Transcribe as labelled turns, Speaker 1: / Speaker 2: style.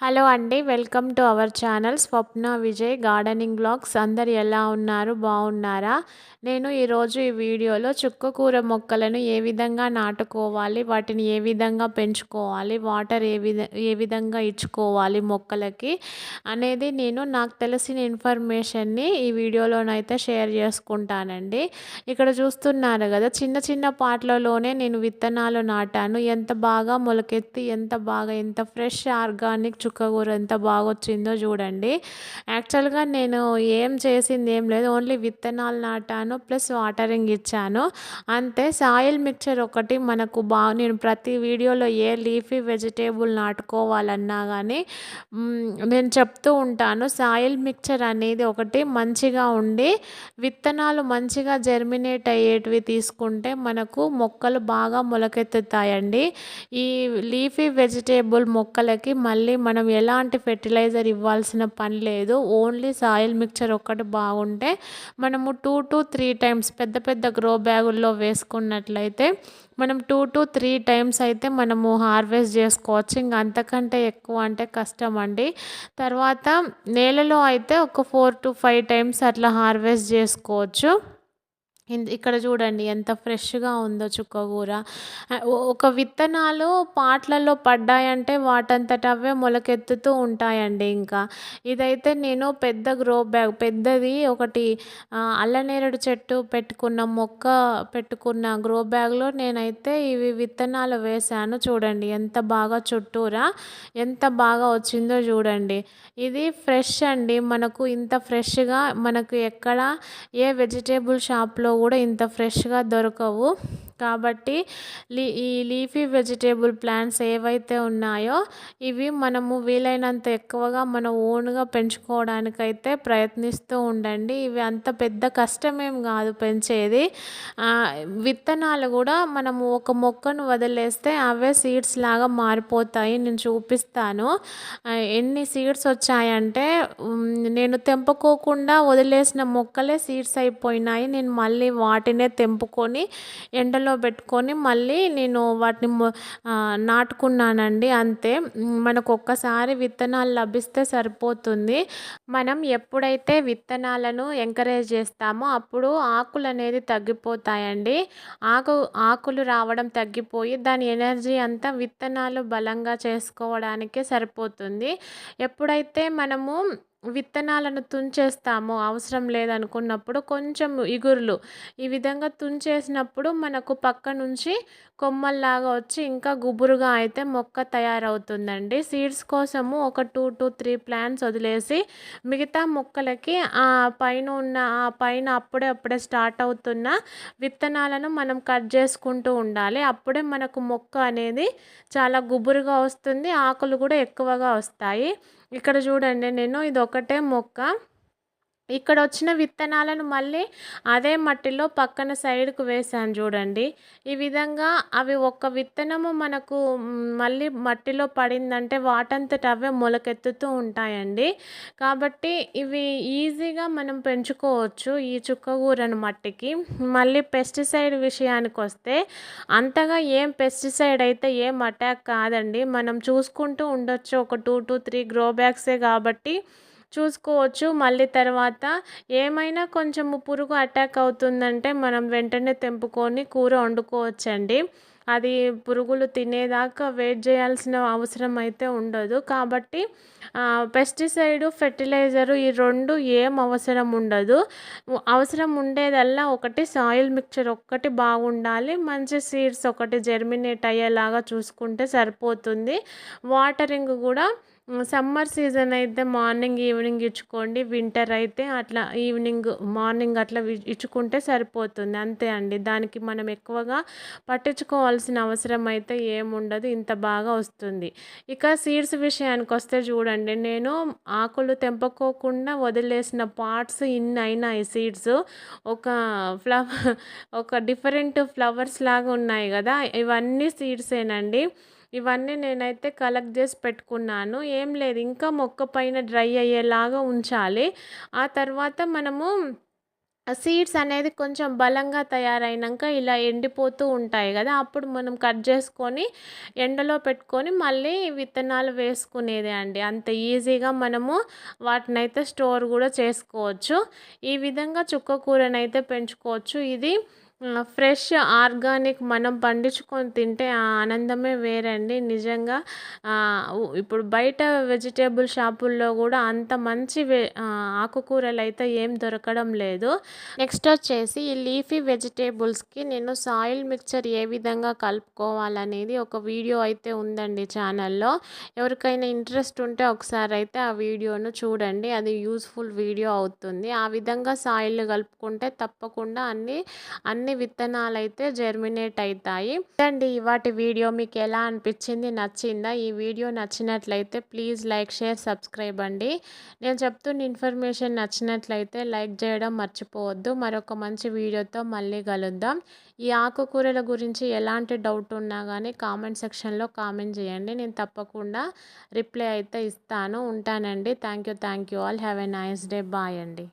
Speaker 1: Hello అండి welcome to our channel Swapna Vijay gardening blogs. అందరు ఎలా ఉన్నారు? బాగున్నారా? నేను ఈరోజు ఈ వీడియోలో చుక్కకూర మొక్కలను ఏ విధంగా నాటుకోవాలి వాటిని ఏ విధంగా పెంచుకోవాలి వాటర్ ఏ విధ ఏ విధంగా ఇచ్చుకోవాలి మొక్కలకి అనేది నేను నాకు తెలిసిన ఇన్ఫర్మేషన్ని ఈ వీడియోలోనైతే షేర్ చేసుకుంటానండి. ఇక్కడ చూస్తున్నారు కదా చిన్న చిన్న పాటలలోనే నేను విత్తనాలు నాటాను. ఎంత బాగా మొలకెత్తి ఎంత బాగా ఎంత ఫ్రెష్ ఆర్గానిక్ చుక్కకూర ఎంత బాగా వచ్చిందో చూడండి. యాక్చువల్గా నేను ఏం చేసింది ఏం లేదు ఓన్లీ విత్తనాలు నాటాను ప్లస్ వాటరింగ్ ఇచ్చాను. అంతే సాయిల్ మిక్చర్ ఒకటి మనకు బాగా నేను ప్రతి వీడియోలో ఏ లీఫీ వెజిటేబుల్ నాటుకోవాలన్నా కానీ నేను చెప్తూ ఉంటాను సాయిల్ మిక్చర్ అనేది ఒకటి మంచిగా ఉండి విత్తనాలు మంచిగా జర్మినేట్ అయ్యేటివి తీసుకుంటే మనకు మొక్కలు బాగా మొలకెత్తుతాయండి. ఈ లీఫీ వెజిటేబుల్ మొక్కలకి మళ్ళీ మన మనం ఎలాంటి ఫెర్టిలైజర్ ఇవ్వాల్సిన పని లేదు. ఓన్లీ సాయిల్ మిక్చర్ ఒక్కటి బాగుంటే మనము టూ టు త్రీ టైమ్స్ పెద్ద పెద్ద గ్రో బ్యాగుల్లో వేసుకున్నట్లయితే మనం టూ టు త్రీ టైమ్స్ అయితే మనము హార్వెస్ట్ చేసుకోవచ్చు. ఇంకా అంతకంటే ఎక్కువ అంటే కష్టం అండి. తర్వాత నేలలో అయితే ఒక ఫోర్ టు ఫైవ్ టైమ్స్ అట్లా హార్వెస్ట్ చేసుకోవచ్చు. ఇక్కడ చూడండి ఎంత ఫ్రెష్గా ఉందో చుక్కకూర ఒక విత్తనాలు పాట్లలో పడ్డాయంటే వాటంతట అవే మొలకెత్తుతూ ఉంటాయండి ఇంకా. ఇదైతే నేను పెద్ద గ్రో బ్యాగ్ పెద్దది ఒకటి అల్లనేరుడు చెట్టు పెట్టుకున్న మొక్క పెట్టుకున్న గ్రో బ్యాగ్లో నేనైతే ఇవి విత్తనాలు వేశాను చూడండి. ఎంత బాగా చుట్టూరా ఎంత బాగా వచ్చిందో చూడండి. ఇది ఫ్రెష్ అండి మనకు ఇంత ఫ్రెష్గా మనకు ఎక్కడ ఏ వెజిటేబుల్ షాప్లో కూడా ఇంత ఫ్రెష్గా దొరకవు. కాబట్టి లీ ఈ లీఫీ వెజిటేబుల్ ప్లాంట్స్ ఏవైతే ఉన్నాయో ఇవి మనము వీలైనంత ఎక్కువగా మన ఓన్గా పెంచుకోవడానికైతే ప్రయత్నిస్తూ ఉండండి. ఇవి అంత పెద్ద కష్టమేం కాదు పెంచేది. విత్తనాలు కూడా మనము ఒక మొక్కను వదిలేస్తే అవే సీడ్స్ లాగా మారిపోతాయి. నేను చూపిస్తాను. ఎన్ని సీడ్స్ వచ్చాయంటే నేను తెంపుకోకుండా వదిలేసిన మొక్కలే సీడ్స్ అయిపోయినాయి. నేను మళ్ళీ వాటినే తెంపుకొని ఎండలో గిన్నెలో పెట్టుకొని మళ్ళీ నేను వాటిని నాటుకున్నానండి. అంతే. మనకు ఒక్కసారి విత్తనాలు లభిస్తే సరిపోతుంది. మనం ఎప్పుడైతే విత్తనాలను ఎంకరేజ్ చేస్తామో అప్పుడు ఆకులు అనేది తగ్గిపోతాయండి. ఆకు ఆకులు రావడం తగ్గిపోయి దాని ఎనర్జీ అంతా విత్తనాలు బలంగా చేసుకోవడానికే సరిపోతుంది. ఎప్పుడైతే మనము విత్తనాలను తుంచేస్తాము అవసరం లేదనుకున్నప్పుడు కొంచెం ఇగురులు. ఈ విధంగా తుంచేసినప్పుడు మనకు పక్క నుంచి కొమ్మల్లాగా వచ్చి ఇంకా గుబురుగా అయితే మొక్క తయారవుతుందండి. సీడ్స్ కోసము ఒక టూ టు త్రీ ప్లాంట్స్ వదిలేసి మిగతా మొక్కలకి ఆ పైన ఉన్న ఆ పైన అప్పుడే అప్పుడే స్టార్ట్ అవుతున్న విత్తనాలను మనం కట్ చేసుకుంటూ ఉండాలి. అప్పుడే మనకు మొక్క అనేది చాలా గుబురుగా వస్తుంది ఆకులు కూడా ఎక్కువగా వస్తాయి. ఇక్కడ చూడండి నేను ఇది ఒకటే మొక్క. ఇక్కడ వచ్చిన విత్తనాలను మళ్ళీ అదే మట్టిలో పక్కన సైడ్కు వేసాను చూడండి. ఈ విధంగా అవి ఒక్క విత్తనము మనకు మళ్ళీ మట్టిలో పడిందంటే వాటంతట అవే మొలకెత్తుతూ ఉంటాయండి. కాబట్టి ఇవి ఈజీగా మనం పెంచుకోవచ్చు ఈ చుక్కకూరను మట్టికి. మళ్ళీ పెస్టిసైడ్ విషయానికి వస్తే అంతగా ఏం పెస్టిసైడ్ అయితే ఏం అటాక్ కాదండి. మనం చూసుకుంటూ ఉండొచ్చు. ఒక టూ టు త్రీ గ్రో బ్యాగ్సే కాబట్టి చూసుకోవచ్చు. మళ్ళీ తర్వాత ఏమైనా కొంచెము పురుగు అటాక్ అవుతుందంటే మనం వెంటనే తెంపుకొని కూర వండుకోవచ్చండి. అది పురుగులు తినేదాకా వెయిట్ చేయాల్సిన అవసరం అయితే ఉండదు. కాబట్టి పెస్టిసైడు ఫెర్టిలైజరు ఈ రెండు ఏం అవసరం ఉండదు. అవసరం ఉండేదల్లా ఒకటి సాయిల్ మిక్చర్ ఒక్కటి బాగుండాలి. మంచి సీడ్స్ ఒకటి జర్మినేట్ అయ్యేలాగా చూసుకుంటే సరిపోతుంది. వాటరింగ్ కూడా సమ్మర్ సీజన్ అయితే మార్నింగ్ ఈవినింగ్ ఇచ్చుకోండి. వింటర్ అయితే అట్లా ఈవినింగ్ మార్నింగ్ అట్లా ఇచ్చుకుంటే సరిపోతుంది. అంతే అండి. దానికి మనం ఎక్కువగా పట్టించుకోవాల్సిన అవసరం అయితే ఏముండదు. ఇంత బాగా వస్తుంది. ఇక సీడ్స్ విషయానికి వస్తే చూడండి. నేను ఆకులు తెంపుకోకుండా వదిలేసిన పార్ట్స్ ఇన్ని అయినాయి సీడ్స్. ఒక ఫ్లవర్ ఒక డిఫరెంట్ ఫ్లవర్స్ లాగా ఉన్నాయి కదా. ఇవన్నీ సీడ్సేనండి. ఇవన్నీ నేనైతే కలెక్ట్ చేసి పెట్టుకున్నాను. ఏం లేదు ఇంకా మొక్క పైన డ్రై అయ్యేలాగా ఉంచాలి. ఆ తర్వాత మనము సీడ్స్ అనేది కొంచెం బలంగా తయారైనాక ఇలా ఎండిపోతూ ఉంటాయి కదా అప్పుడు మనం కట్ చేసుకొని ఎండలో పెట్టుకొని మళ్ళీ విత్తనాలు వేసుకునేదే అండి. అంత ఈజీగా మనము వాటిని అయితే స్టోర్ కూడా చేసుకోవచ్చు. ఈ విధంగా చుక్క కూరనైతే పెంచుకోవచ్చు. ఇది ఫ్రెష్ ఆర్గానిక్ మనం పండించుకొని తింటే ఆ ఆనందమే వేరండి. నిజంగా ఇప్పుడు బయట వెజిటేబుల్ షాపుల్లో కూడా అంత మంచి ఆకుకూరలు అయితే ఏం దొరకడం లేదు. నెక్స్ట్ వచ్చేసి ఈ లీఫీ వెజిటేబుల్స్కి నేను సాయిల్ మిక్చర్ ఏ విధంగా కలుపుకోవాలనేది ఒక వీడియో అయితే ఉందండి ఛానల్లో. ఎవరికైనా ఇంట్రెస్ట్ ఉంటే ఒకసారి అయితే ఆ వీడియోను చూడండి అది యూస్ఫుల్ వీడియో అవుతుంది. ఆ విధంగా సాయిల్ కలుపుకుంటే తప్పకుండా అన్ని అన్ని విత్తనాలు అయితే జర్మినేట్ అవుతాయి అండి వాటి వీడియో. మీకు ఎలా అనిపించింది నచ్చిందా? ఈ వీడియో నచ్చినట్లయితే ప్లీజ్ లైక్ షేర్ సబ్స్క్రైబ్ అండి. నేను చెప్తున్న ఇన్ఫర్మేషన్ నచ్చినట్లయితే లైక్ చేయడం మర్చిపోవద్దు. మరొక మంచి వీడియోతో మళ్ళీ కలుద్దాం. ఈ ఆకుకూరల గురించి ఎలాంటి డౌట్ ఉన్నా కానీ కామెంట్ సెక్షన్లో కామెంట్ చేయండి. నేను తప్పకుండా రిప్లై అయితే ఇస్తాను. ఉంటానండి. Thank you thank you all have a nice day bye అండి.